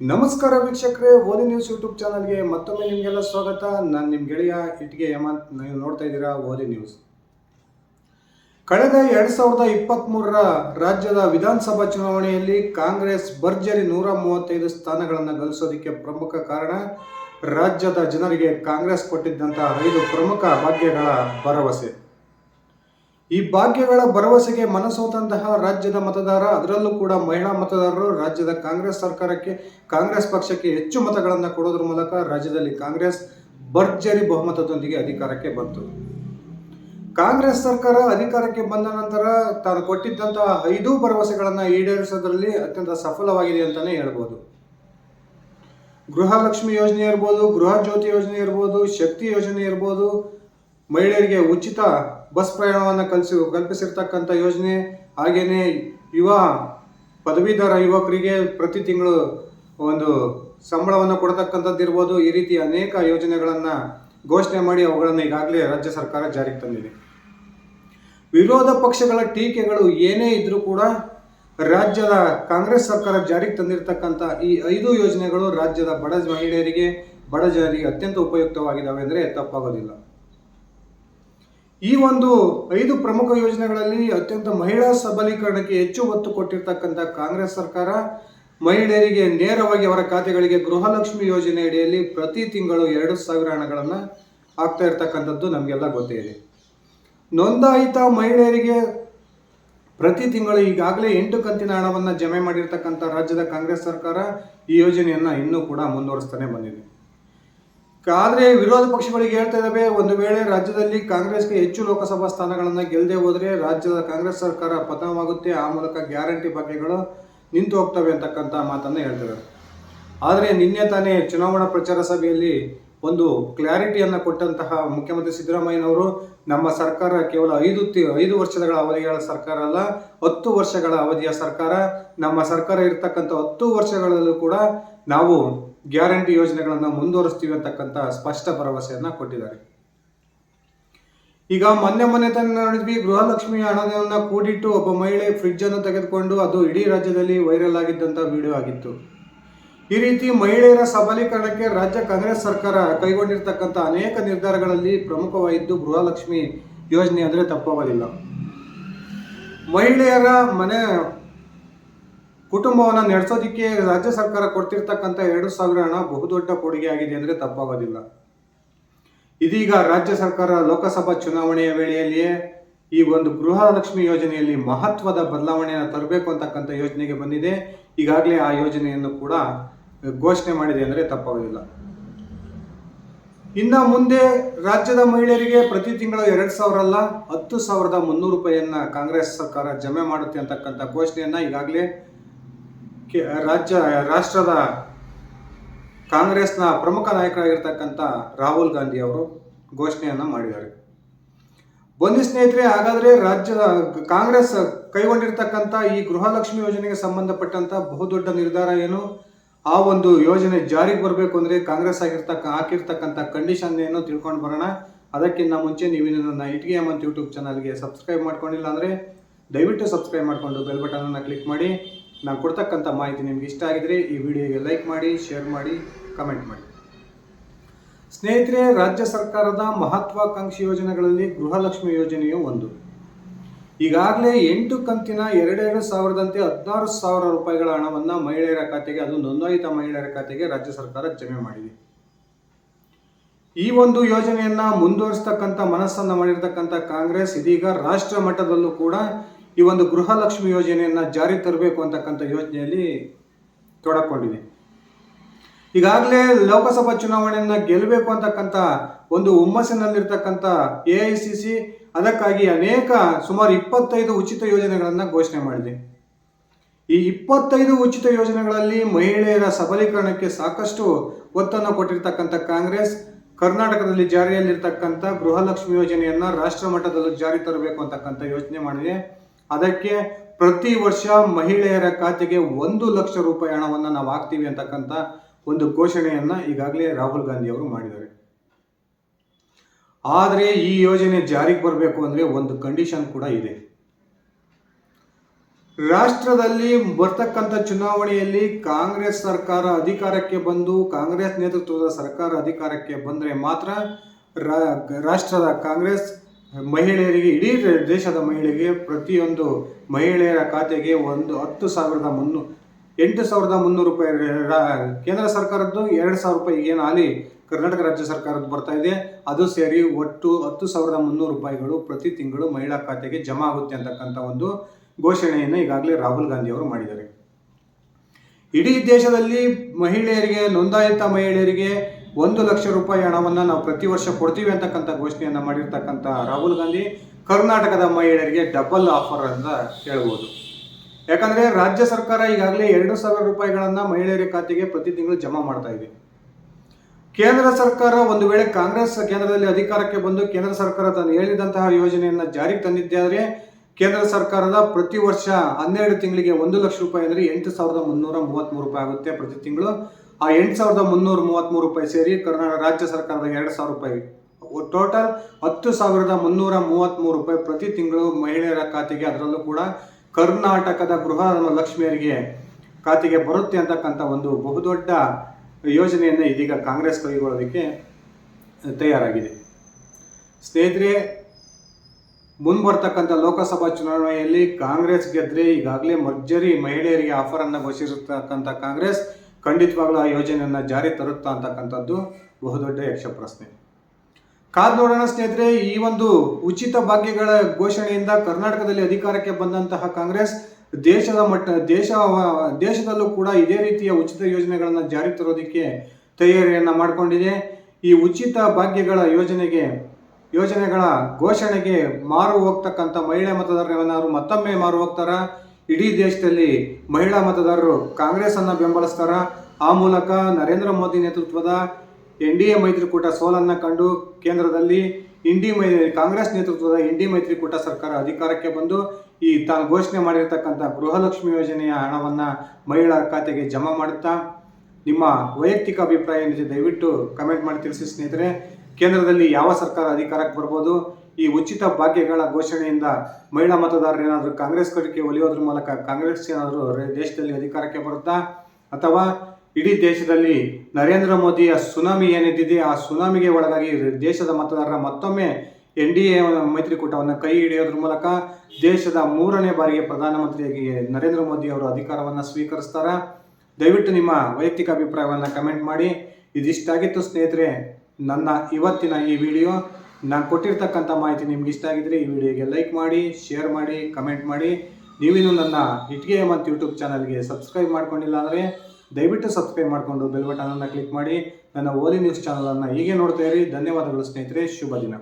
ನಮಸ್ಕಾರ ವೀಕ್ಷಕರೇ ಓಲಿ news YouTube ಚಾನಲ್ಗೆ ಮತ್ತೊಮ್ಮೆ ನಿಮಗೆಲ್ಲ ಸ್ವಾಗತ. ನಾನು ನಿಮ್ಮ ಗೆಳೆಯ ಇಟ್ಗೆ ಹೇಮಂತ್ ನೀವು ನೋಡ್ತಾ ಇದ್ದೀರಾ ಓಲಿ ನ್ಯೂಸ್ ಕಳೆದ ಎರಡು ಸಾವಿರದ ಇಪ್ಪತ್ತ್ಮೂರರ ರಾಜ್ಯದ ವಿಧಾನಸಭಾ ಚುನಾವಣೆಯಲ್ಲಿ ಕಾಂಗ್ರೆಸ್ ಭರ್ಜರಿ ನೂರ ಮೂವತ್ತೈದು ಸ್ಥಾನಗಳನ್ನು ಗಳಿಸೋದಕ್ಕೆ ಪ್ರಮುಖ ಕಾರಣ, ರಾಜ್ಯದ ಜನರಿಗೆ ಕಾಂಗ್ರೆಸ್ ಕೊಟ್ಟಿದ್ದಂತಹ ಐದು ಪ್ರಮುಖ ಭಾಗ್ಯಗಳ ಭರವಸೆ. ಈ ಭಾಗ್ಯಗಳ ಭರವಸೆಗೆ ಮನಸೋತಂತಹ ರಾಜ್ಯದ ಮತದಾರ, ಅದರಲ್ಲೂ ಕೂಡ ಮಹಿಳಾ ಮತದಾರರು ರಾಜ್ಯದ ಕಾಂಗ್ರೆಸ್ ಸರ್ಕಾರಕ್ಕೆ, ಕಾಂಗ್ರೆಸ್ ಪಕ್ಷಕ್ಕೆ ಹೆಚ್ಚು ಮತಗಳನ್ನು ಕೊಡೋದ್ರ ಮೂಲಕ ರಾಜ್ಯದಲ್ಲಿ ಕಾಂಗ್ರೆಸ್ ಭರ್ಜರಿ ಬಹುಮತದೊಂದಿಗೆ ಅಧಿಕಾರಕ್ಕೆ ಬಂತು. ಕಾಂಗ್ರೆಸ್ ಸರ್ಕಾರ ಅಧಿಕಾರಕ್ಕೆ ಬಂದ ನಂತರ ತಾನು ಕೊಟ್ಟಿದ್ದಂತಹ ಐದು ಭರವಸೆಗಳನ್ನು ಈಡೇರಿಸೋದ್ರಲ್ಲಿ ಅತ್ಯಂತ ಸಫಲವಾಗಿದೆ ಅಂತಲೇ ಹೇಳ್ಬೋದು. ಗೃಹಲಕ್ಷ್ಮಿ ಯೋಜನೆ ಇರ್ಬೋದು, ಗೃಹ ಜ್ಯೋತಿ ಯೋಜನೆ ಇರ್ಬೋದು, ಶಕ್ತಿ ಯೋಜನೆ ಇರ್ಬೋದು ಮಹಿಳೆಯರಿಗೆ ಉಚಿತ ಬಸ್ ಪ್ರಯಾಣವನ್ನು ಕಲಿಸಿ, ಕಲ್ಪಿಸಿರ್ತಕ್ಕಂಥ ಯೋಜನೆ ಹಾಗೆಯೇ ಯುವ ಪದವೀಧರ ಯುವಕರಿಗೆ ಪ್ರತಿ ತಿಂಗಳು ಒಂದು ಸಂಬಳವನ್ನು ಕೊಡತಕ್ಕಂಥದ್ದು ಇರ್ಬೋದು. ಈ ರೀತಿ ಅನೇಕ ಯೋಜನೆಗಳನ್ನು ಘೋಷಣೆ ಮಾಡಿ ಅವುಗಳನ್ನು ಈಗಾಗಲೇ ರಾಜ್ಯ ಸರ್ಕಾರ ಜಾರಿಗೆ ತಂದಿದೆ. ವಿರೋಧ ಪಕ್ಷಗಳ ಟೀಕೆಗಳು ಏನೇ ಇದ್ದರೂ ಕೂಡ ರಾಜ್ಯದ ಕಾಂಗ್ರೆಸ್ ಸರ್ಕಾರ ಜಾರಿಗೆ ತಂದಿರತಕ್ಕಂಥ ಈ ಐದು ಯೋಜನೆಗಳು ರಾಜ್ಯದ ಬಡ ಮಹಿಳೆಯರಿಗೆ, ಬಡ ಜನರಿಗೆ ಅತ್ಯಂತ ಉಪಯುಕ್ತವಾಗಿದ್ದಾವೆ ಅಂದರೆ ತಪ್ಪಾಗೋದಿಲ್ಲ. ಈ ಒಂದು ಐದು ಪ್ರಮುಖ ಯೋಜನೆಗಳಲ್ಲಿ ಅತ್ಯಂತ ಮಹಿಳಾ ಸಬಲೀಕರಣಕ್ಕೆ ಹೆಚ್ಚು ಒತ್ತು ಕೊಟ್ಟಿರ್ತಕ್ಕಂಥ ಕಾಂಗ್ರೆಸ್ ಸರ್ಕಾರ ಮಹಿಳೆಯರಿಗೆ ನೇರವಾಗಿ ಅವರ ಖಾತೆಗಳಿಗೆ ಗೃಹಲಕ್ಷ್ಮಿ ಯೋಜನೆ ಅಡಿಯಲ್ಲಿ ಪ್ರತಿ ತಿಂಗಳು ಎರಡು ಸಾವಿರ ಹಣಗಳನ್ನು ಆಗ್ತಾ ಇರ್ತಕ್ಕಂಥದ್ದು ನಮಗೆಲ್ಲ ಗೊತ್ತೇ ಇದೆ. ನೋಂದಾಯಿತ ಮಹಿಳೆಯರಿಗೆ ಪ್ರತಿ ತಿಂಗಳು ಈಗಾಗಲೇ ಎಂಟು ಕಂತಿನ ಹಣವನ್ನು ಜಮೆ ಮಾಡಿರ್ತಕ್ಕಂಥ ರಾಜ್ಯದ ಕಾಂಗ್ರೆಸ್ ಸರ್ಕಾರ ಈ ಯೋಜನೆಯನ್ನು ಇನ್ನೂ ಕೂಡ ಮುಂದುವರಿಸ್ತಾನೆ ಬಂದಿದೆ. ಆದರೆ ವಿರೋಧ ಪಕ್ಷಗಳಿಗೆ ಹೇಳ್ತಾ ಇದ್ದಾವೆ ಒಂದು ವೇಳೆ ರಾಜ್ಯದಲ್ಲಿ ಕಾಂಗ್ರೆಸ್ಗೆ ಹೆಚ್ಚು ಲೋಕಸಭಾ ಸ್ಥಾನಗಳನ್ನು ಗೆಲ್ಲದೆ ಹೋದರೆ ರಾಜ್ಯದ ಕಾಂಗ್ರೆಸ್ ಸರ್ಕಾರ ಪತನವಾಗುತ್ತೆ, ಆ ಮೂಲಕ ಗ್ಯಾರಂಟಿ ಬಗ್ಗೆಗಳು ನಿಂತು ಹೋಗ್ತವೆ ಅಂತಕ್ಕಂಥ ಮಾತನ್ನು ಹೇಳ್ತಾರೆ ಆದರೆ ನಿನ್ನೆ ತಾನೇ ಚುನಾವಣಾ ಪ್ರಚಾರ ಸಭೆಯಲ್ಲಿ ಒಂದು ಕ್ಲಾರಿಟಿಯನ್ನು ಕೊಟ್ಟಂತಹ ಮುಖ್ಯಮಂತ್ರಿ ಸಿದ್ದರಾಮಯ್ಯನವರು, ನಮ್ಮ ಸರ್ಕಾರ ಕೇವಲ ಐದು ಐದು ವರ್ಷಗಳ ಅವಧಿಗಳ ಸರ್ಕಾರ ಅಲ್ಲ, ಹತ್ತು ವರ್ಷಗಳ ಅವಧಿಯ ಸರ್ಕಾರ, ನಮ್ಮ ಸರ್ಕಾರ ಇರತಕ್ಕಂಥ ಹತ್ತು ವರ್ಷಗಳಲ್ಲೂ ಕೂಡ ನಾವು ಗ್ಯಾರಂಟಿ ಯೋಜನೆಗಳನ್ನು ಮುಂದುವರಿಸ್ತೀವಿ ಅಂತಕ್ಕಂಥ ಸ್ಪಷ್ಟ ಭರವಸೆಯನ್ನು ಕೊಟ್ಟಿದ್ದಾರೆ. ಈಗ ಮೊನ್ನೆ ಮೊನ್ನೆ ತಾನೇ ನೋಡಿದ್ವಿ, ಗೃಹಲಕ್ಷ್ಮಿ ಹಣವನ್ನು ಕೂಡಿಟ್ಟು ಒಬ್ಬ ಮಹಿಳೆ ಫ್ರಿಡ್ಜ್ ಅನ್ನು ತೆಗೆದುಕೊಂಡು ಅದು ಇಡೀ ರಾಜ್ಯದಲ್ಲಿ ವೈರಲ್ ಆಗಿದ್ದಂಥ ವಿಡಿಯೋ ಆಗಿತ್ತು. ಈ ರೀತಿ ಮಹಿಳೆಯರ ಸಬಲೀಕರಣಕ್ಕೆ ರಾಜ್ಯ ಕಾಂಗ್ರೆಸ್ ಸರ್ಕಾರ ಕೈಗೊಂಡಿರ್ತಕ್ಕಂಥ ಅನೇಕ ನಿರ್ಧಾರಗಳಲ್ಲಿ ಪ್ರಮುಖವಾಗಿದ್ದು ಗೃಹಲಕ್ಷ್ಮಿ ಯೋಜನೆ ಅಂದರೆ ತಪ್ಪವಾಗಿಲ್ಲ ಮಹಿಳೆಯರ ಮನೆ ಕುಟುಂಬವನ್ನು ನಡೆಸೋದಕ್ಕೆ ರಾಜ್ಯ ಸರ್ಕಾರ ಕೊಡ್ತಿರ್ತಕ್ಕಂಥ ಎರಡು ಸಾವಿರ ಹಣ ಬಹುದೊಡ್ಡ ಕೊಡುಗೆ ಆಗಿದೆ ಅಂದರೆ ತಪ್ಪಾಗೋದಿಲ್ಲ. ಇದೀಗ ರಾಜ್ಯ ಸರ್ಕಾರ ಲೋಕಸಭಾ ಚುನಾವಣೆಯ ವೇಳೆಯಲ್ಲಿಯೇ ಈ ಒಂದು ಗೃಹಲಕ್ಷ್ಮಿ ಯೋಜನೆಯಲ್ಲಿ ಮಹತ್ವದ ಬದಲಾವಣೆಯನ್ನು ತರಬೇಕು ಅಂತಕ್ಕಂಥ ಯೋಜನೆಗೆ ಬಂದಿದೆ. ಈಗಾಗಲೇ ಆ ಯೋಜನೆಯನ್ನು ಕೂಡ ಘೋಷಣೆ ಮಾಡಿದೆ ಅಂದರೆ ತಪ್ಪಾಗೋದಿಲ್ಲ. ಇನ್ನು ಮುಂದೆ ರಾಜ್ಯದ ಮಹಿಳೆಯರಿಗೆ ಪ್ರತಿ ತಿಂಗಳು ಎರಡು ಸಾವಿರ ಅಲ್ಲ, ಹತ್ತು ಸಾವಿರದ ಮುನ್ನೂರು ರೂಪಾಯಿಯನ್ನು ಕಾಂಗ್ರೆಸ್ ಸರ್ಕಾರ ಜಮೆ ಮಾಡುತ್ತೆ ಅಂತಕ್ಕಂಥ ಘೋಷಣೆಯನ್ನು ಈಗಾಗಲೇ ರಾಜ್ಯ, ರಾಷ್ಟ್ರದ ಕಾಂಗ್ರೆಸ್ನ ಪ್ರಮುಖ ನಾಯಕರಾಗಿರ್ತಕ್ಕಂಥ ರಾಹುಲ್ ಗಾಂಧಿ ಅವರು ಘೋಷಣೆಯನ್ನು ಮಾಡಿದ್ದಾರೆ. ಬನ್ನಿ ಸ್ನೇಹಿತರೆ, ಹಾಗಾದರೆ ರಾಜ್ಯದ ಕಾಂಗ್ರೆಸ್ ಕೈಗೊಂಡಿರ್ತಕ್ಕಂಥ ಈ ಗೃಹಲಕ್ಷ್ಮಿ ಯೋಜನೆಗೆ ಸಂಬಂಧಪಟ್ಟಂತ ಬಹುದೊಡ್ಡ ನಿರ್ಧಾರ ಏನು? ಆ ಒಂದು ಯೋಜನೆ ಜಾರಿಗೆ ಬರಬೇಕು ಅಂದರೆ ಕಾಂಗ್ರೆಸ್ ಆಗಿರ್ತಕ್ಕ, ಹಾಕಿರ್ತಕ್ಕಂಥ ಕಂಡೀಷನ್ ಏನು ತಿಳ್ಕೊಂಡು ಬರೋಣ. ಅದಕ್ಕಿಂತ ಮುಂಚೆ ನೀವು ನನ್ನ ಇಟ್ಗೆ ಅಂತ ಯೂಟ್ಯೂಬ್ ಚಾನಲ್ಗೆ ಸಬ್ಸ್ಕ್ರೈಬ್ ಮಾಡ್ಕೊಂಡಿಲ್ಲ ಅಂದರೆ ದಯವಿಟ್ಟು ಸಬ್ಸ್ಕ್ರೈಬ್ ಮಾಡಿಕೊಂಡು ಬೆಲ್ ಬಟನನ್ನು ಕ್ಲಿಕ್ ಮಾಡಿ. ನಾನು ಕೊಡ್ತಕ್ಕಂಥ ಮಾಹಿತಿ ನಿಮ್ಗೆ ಇಷ್ಟ ಆಗಿದ್ರೆ ಈ ವಿಡಿಯೋಗೆ ಲೈಕ್ ಮಾಡಿ, ಶೇರ್ ಮಾಡಿ ಕಮೆಂಟ್ ಮಾಡಿ. ಸ್ನೇಹಿತರೆ, ರಾಜ್ಯ ಸರ್ಕಾರದ ಮಹತ್ವಾಕಾಂಕ್ಷಿ ಯೋಜನೆಗಳಲ್ಲಿ ಗೃಹಲಕ್ಷ್ಮಿ ಯೋಜನೆಯು ಒಂದು. ಈಗಾಗಲೇ ಎಂಟು ಕಂತಿನ ಎರಡೆರಡು ಸಾವಿರದಂತೆ ಹದಿನಾರು ಸಾವಿರ ರೂಪಾಯಿಗಳ ಹಣವನ್ನು ಮಹಿಳೆಯರ ಖಾತೆಗೆ, ಅದು ನೋಂದಾಯಿತ ಮಹಿಳೆಯರ ಖಾತೆಗೆ ರಾಜ್ಯ ಸರ್ಕಾರ ಜಮೆ ಮಾಡಿದೆ. ಈ ಒಂದು ಯೋಜನೆಯನ್ನ ಮುಂದುವರಿಸ್ತಕ್ಕಂಥ ಮನಸ್ಸನ್ನು ಮಾಡಿರ್ತಕ್ಕಂಥ ಕಾಂಗ್ರೆಸ್ ಇದೀಗ ರಾಷ್ಟ್ರ ಮಟ್ಟದಲ್ಲೂ ಕೂಡ ಈ ಒಂದು ಗೃಹಲಕ್ಷ್ಮಿ ಯೋಜನೆಯನ್ನು ಜಾರಿ ತರಬೇಕು ಅಂತಕ್ಕಂಥ ಯೋಜನೆಯಲ್ಲಿ ತೊಡಕೊಂಡಿದೆ. ಈಗಾಗಲೇ ಲೋಕಸಭಾ ಚುನಾವಣೆಯನ್ನು ಗೆಲ್ಲಬೇಕು ಅಂತಕ್ಕಂಥ ಒಂದು ಹುಮ್ಮಸ್ಸಿನಲ್ಲಿರ್ತಕ್ಕಂಥ ಎ ಐ ಸಿ ಸಿ ಅದಕ್ಕಾಗಿ ಅನೇಕ ಸುಮಾರು ಇಪ್ಪತ್ತೈದು ಉಚಿತ ಯೋಜನೆಗಳನ್ನು ಘೋಷಣೆ ಮಾಡಿದೆ. ಈ ಇಪ್ಪತ್ತೈದು ಉಚಿತ ಯೋಜನೆಗಳಲ್ಲಿ ಮಹಿಳೆಯರ ಸಬಲೀಕರಣಕ್ಕೆ ಸಾಕಷ್ಟು ಒತ್ತನ್ನು ಕೊಟ್ಟಿರ್ತಕ್ಕಂಥ ಕಾಂಗ್ರೆಸ್, ಕರ್ನಾಟಕದಲ್ಲಿ ಜಾರಿಯಲ್ಲಿರ್ತಕ್ಕಂಥ ಗೃಹಲಕ್ಷ್ಮಿ ಯೋಜನೆಯನ್ನ ರಾಷ್ಟ್ರ ಮಟ್ಟದಲ್ಲೂ ಜಾರಿ ತರಬೇಕು ಅಂತಕ್ಕಂಥ ಯೋಚನೆ ಮಾಡಿದೆ. ಅದಕ್ಕೆ ಪ್ರತಿ ವರ್ಷ ಮಹಿಳೆಯರ ಖಾತೆಗೆ ಒಂದು ಲಕ್ಷ ರೂಪಾಯಿ ಹಣವನ್ನು ನಾವು ಹಾಕ್ತೀವಿ ಅಂತಕ್ಕಂಥ ಒಂದು ಘೋಷಣೆಯನ್ನು ಈಗಾಗಲೇ ರಾಹುಲ್ ಗಾಂಧಿ ಅವರು ಮಾಡಿದ್ದಾರೆ. ಆದರೆ ಈ ಯೋಜನೆ ಜಾರಿಗೆ ಬರಬೇಕು ಅಂದರೆ ಒಂದು ಕಂಡೀಷನ್ ಕೂಡ ಇದೆ. ರಾಷ್ಟ್ರದಲ್ಲಿ ಬರ್ತಕ್ಕಂಥ ಚುನಾವಣೆಯಲ್ಲಿ ಕಾಂಗ್ರೆಸ್ ಸರ್ಕಾರ ಅಧಿಕಾರಕ್ಕೆ ಬಂದು ಕಾಂಗ್ರೆಸ್ ನೇತೃತ್ವದ ಸರ್ಕಾರ ಅಧಿಕಾರಕ್ಕೆ ಬಂದರೆ ಮಾತ್ರ ರಾಷ್ಟ್ರದ ಕಾಂಗ್ರೆಸ್ ಮಹಿಳೆಯರಿಗೆ, ಇಡೀ ದೇಶದ ಮಹಿಳೆಗೆ ಪ್ರತಿಯೊಂದು ಮಹಿಳೆಯರ ಖಾತೆಗೆ ಒಂದು ಹತ್ತು ಸಾವಿರದ ಮುನ್ನೂ, ಎಂಟು ಸಾವಿರದ ಮುನ್ನೂರು ರೂಪಾಯಿ ಕೇಂದ್ರ ಸರ್ಕಾರದ್ದು, ಎರಡು ಸಾವಿರ ರೂಪಾಯಿ ಏನು ಹಾಲಿ ಕರ್ನಾಟಕ ರಾಜ್ಯ ಸರ್ಕಾರದ್ದು ಬರ್ತಾ ಇದೆ. ಅದು ಸೇರಿ ಒಟ್ಟು ಹತ್ತು ಸಾವಿರದ ಮುನ್ನೂರು ರೂಪಾಯಿಗಳು ಪ್ರತಿ ತಿಂಗಳು ಮಹಿಳಾ ಖಾತೆಗೆ ಜಮಾ ಆಗುತ್ತೆ ಅಂತಕ್ಕಂಥ ಒಂದು ಘೋಷಣೆಯನ್ನು ಈಗಾಗಲೇ ರಾಹುಲ್ ಗಾಂಧಿ ಅವರು ಮಾಡಿದ್ದಾರೆ. ಇಡೀ ದೇಶದಲ್ಲಿ ಮಹಿಳೆಯರಿಗೆ, ನೋಂದಾಯಿತ ಮಹಿಳೆಯರಿಗೆ ಒಂದು ಲಕ್ಷ ರೂಪಾಯಿ ಹಣವನ್ನು ನಾವು ಪ್ರತಿ ವರ್ಷ ಕೊಡ್ತೀವಿ ಅಂತಕ್ಕಂಥ ಘೋಷಣೆಯನ್ನು ಮಾಡಿರ್ತಕ್ಕಂಥ ರಾಹುಲ್ ಗಾಂಧಿ ಕರ್ನಾಟಕದ ಮಹಿಳೆಯರಿಗೆ ಡಬಲ್ ಆಫರ್ ಅಂತ ಹೇಳ್ಬೋದು. ಯಾಕಂದರೆ ರಾಜ್ಯ ಸರ್ಕಾರ ಈಗಾಗಲೇ ಎರಡು ಸಾವಿರ ರೂಪಾಯಿಗಳನ್ನು ಮಹಿಳೆಯರ ಖಾತೆಗೆ ಪ್ರತಿ ತಿಂಗಳು ಜಮಾ ಮಾಡ್ತಾ ಇದೆ. ಕೇಂದ್ರ ಸರ್ಕಾರ ಒಂದು ವೇಳೆ ಕಾಂಗ್ರೆಸ್ ಕೇಂದ್ರದಲ್ಲಿ ಅಧಿಕಾರಕ್ಕೆ ಬಂದು ಕೇಂದ್ರ ಸರ್ಕಾರ ತಾನು ಹೇಳಿದಂತಹ ಯೋಜನೆಯನ್ನು ಜಾರಿಗೆ ತಂದಿದ್ದಾದರೆ ಕೇಂದ್ರ ಸರ್ಕಾರದ ಪ್ರತಿ ವರ್ಷ ಹನ್ನೆರಡು ತಿಂಗಳಿಗೆ ಒಂದು ಲಕ್ಷ ರೂಪಾಯಿ ಅಂದರೆ ಎಂಟು ಸಾವಿರದ ಮುನ್ನೂರ ಮೂವತ್ತ್ಮೂರು ರೂಪಾಯಿ ಆಗುತ್ತೆ ಪ್ರತಿ ತಿಂಗಳು. ಆ ಎಂಟು ಸಾವಿರದ ಮುನ್ನೂರ ಮೂವತ್ತ್ಮೂರು ರೂಪಾಯಿ ಸೇರಿ ಕರ್ನಾಟಕ ರಾಜ್ಯ ಸರ್ಕಾರದ ಎರಡು ಸಾವಿರ ರೂಪಾಯಿ. ಟೋಟಲ್ ಹತ್ತು ಸಾವಿರದ ಮುನ್ನೂರ ಮೂವತ್ತ್ಮೂರು ರೂಪಾಯಿ ಪ್ರತಿ ತಿಂಗಳು ಮಹಿಳೆಯರ ಖಾತೆಗೆ, ಅದರಲ್ಲೂ ಕೂಡ ಕರ್ನಾಟಕದ ಗೃಹ ಲಕ್ಷ್ಮಿಯರಿಗೆ ಖಾತೆಗೆ ಬರುತ್ತೆ ಅಂತಕ್ಕಂಥ ಒಂದು ಬಹುದೊಡ್ಡ ಯೋಜನೆಯನ್ನು ಇದೀಗ ಕಾಂಗ್ರೆಸ್ ಕೈಗೊಳ್ಳೋದಕ್ಕೆ ತಯಾರಾಗಿದೆ. ಸ್ನೇಹಿತರೆ ಮುಂಬರ್ತಕ್ಕಂಥ ಲೋಕಸಭಾ ಚುನಾವಣೆಯಲ್ಲಿ ಕಾಂಗ್ರೆಸ್ ಗೆದ್ದರೆ ಈಗಾಗಲೇ ಮರ್ಜರಿ ಮಹಿಳೆಯರಿಗೆ ಆಫರನ್ನು ಘೋಷಿಸಿರ್ತಕ್ಕಂಥ ಕಾಂಗ್ರೆಸ್ ಖಂಡಿತವಾಗ್ಲೂ ಆ ಯೋಜನೆಯನ್ನು ಜಾರಿ ತರುತ್ತಾ ಅಂತಕ್ಕಂಥದ್ದು ಬಹುದೊಡ್ಡ ಯಕ್ಷ ಪ್ರಶ್ನೆ ಕಾದ್ ನೋಡೋಣ ಸ್ನೇಹಿತರೆ, ಈ ಒಂದು ಉಚಿತ ಭಾಗ್ಯಗಳ ಘೋಷಣೆಯಿಂದ ಕರ್ನಾಟಕದಲ್ಲಿ ಅಧಿಕಾರಕ್ಕೆ ಬಂದಂತಹ ಕಾಂಗ್ರೆಸ್ ದೇಶದ ಮಟ್ಟ, ದೇಶ, ದೇಶದಲ್ಲೂ ಕೂಡ ಇದೇ ರೀತಿಯ ಉಚಿತ ಯೋಜನೆಗಳನ್ನು ಜಾರಿ ತರೋದಕ್ಕೆ ತಯಾರಿಯನ್ನು ಮಾಡಿಕೊಂಡಿದೆ. ಈ ಉಚಿತ ಭಾಗ್ಯಗಳ ಯೋಜನೆಗೆ, ಯೋಜನೆಗಳ ಘೋಷಣೆಗೆ ಮಾರು ಹೋಗ್ತಕ್ಕಂಥ ಮಹಿಳೆ ಮತದಾರರು ಮತ್ತೊಮ್ಮೆ ಮಾರು ಹೋಗ್ತಾರ? ಇಡೀ ದೇಶದಲ್ಲಿ ಮಹಿಳಾ ಮತದಾರರು ಕಾಂಗ್ರೆಸ್ ಅನ್ನ ಬೆಂಬಲಿಸ್ತಾರ. ಆ ಮೂಲಕ ನರೇಂದ್ರ ಮೋದಿ ನೇತೃತ್ವದ ಎನ್ ಡಿ ಎ ಮೈತ್ರಿಕೂಟ ಸೋಲನ್ನು ಕಂಡು ಕೇಂದ್ರದಲ್ಲಿ ಇಂಡಿ ಮೈ, ಕಾಂಗ್ರೆಸ್ ನೇತೃತ್ವದ ಇಂಡಿ ಮೈತ್ರಿಕೂಟ ಸರ್ಕಾರ ಅಧಿಕಾರಕ್ಕೆ ಬಂದು ಈ ತಾನು ಘೋಷಣೆ ಮಾಡಿರ್ತಕ್ಕಂಥ ಗೃಹಲಕ್ಷ್ಮಿ ಯೋಜನೆಯ ಹಣವನ್ನು ಮಹಿಳಾ ಖಾತೆಗೆ ಜಮಾ ಮಾಡುತ್ತಾ, ನಿಮ್ಮ ವೈಯಕ್ತಿಕ ಅಭಿಪ್ರಾಯ ಏನಿದೆ ದಯವಿಟ್ಟು ಕಮೆಂಟ್ ಮಾಡಿ ತಿಳಿಸಿ ಸ್ನೇಹಿತರೆ. ಕೇಂದ್ರದಲ್ಲಿ ಯಾವ ಸರ್ಕಾರ ಅಧಿಕಾರಕ್ಕೆ ಬರ್ಬೋದು? ಈ ಉಚಿತ ಭಾಗ್ಯಗಳ ಘೋಷಣೆಯಿಂದ ಮಹಿಳಾ ಮತದಾರರು ಏನಾದರೂ ಕಾಂಗ್ರೆಸ್ ಕಡೆಗೆ ಒಲಿಯೋದ್ರ ಮೂಲಕ ಕಾಂಗ್ರೆಸ್ ಏನಾದರೂ ದೇಶದಲ್ಲಿ ಅಧಿಕಾರಕ್ಕೆ ಬರುತ್ತಾ? ಅಥವಾ ಇಡೀ ದೇಶದಲ್ಲಿ ನರೇಂದ್ರ ಮೋದಿಯ ಸುನಾಮಿ ಏನಿದ್ದಿದೆ, ಆ ಸುನಾಮಿಗೆ ಒಳಗಾಗಿ ದೇಶದ ಮತದಾರರ ಮತ್ತೊಮ್ಮೆ ಎನ್ ಡಿ ಎ ಮೈತ್ರಿಕೂಟವನ್ನು ಕೈ ಹಿಡಿಯೋದ್ರ ಮೂಲಕ ದೇಶದ ಮೂರನೇ ಬಾರಿಗೆ ಪ್ರಧಾನಮಂತ್ರಿಯಾಗಿ ನರೇಂದ್ರ ಮೋದಿ ಅವರು ಅಧಿಕಾರವನ್ನು ಸ್ವೀಕರಿಸ್ತಾರ? ದಯವಿಟ್ಟು ನಿಮ್ಮ ವೈಯಕ್ತಿಕ ಅಭಿಪ್ರಾಯವನ್ನು ಕಮೆಂಟ್ ಮಾಡಿ. ಇದಿಷ್ಟಾಗಿತ್ತು ಸ್ನೇಹಿತರೆ, ನನ್ನ ಇವತ್ತಿನ ಈ ವಿಡಿಯೋ. ನಾನು ಕೊಟ್ಟಿರ್ತಕ್ಕಂಥ ಮಾಹಿತಿ ನಿಮ್ಗೆ ಇಷ್ಟ ಆಗಿದ್ರೆ ಈ ವಿಡಿಯೋಗೆ ಲೈಕ್ ಮಾಡಿ ಶೇರ್ ಮಾಡಿ ಕಮೆಂಟ್ ಮಾಡಿ. ನೀವಿನ್ನು ನನ್ನ ಇಟ್ಗೆ ಮತ್ತು ಯೂಟ್ಯೂಬ್ ಚಾನಲ್ಗೆ ಸಬ್ಸ್ಕ್ರೈಬ್ ಮಾಡ್ಕೊಂಡಿಲ್ಲ ಅಂದರೆ ದಯವಿಟ್ಟು ಸಬ್ಸ್ಕ್ರೈಬ್ ಮಾಡಿಕೊಂಡು ಬೆಲ್ ಬಟನನ್ನು ಕ್ಲಿಕ್ ಮಾಡಿ. ನನ್ನ ಓಲಿ ನ್ಯೂಸ್ ಚಾನಲನ್ನು ಹೀಗೆ ನೋಡ್ತಾ ಇರಿ. ಧನ್ಯವಾದಗಳು ಸ್ನೇಹಿತರೆ. ಶುಭ ದಿನ.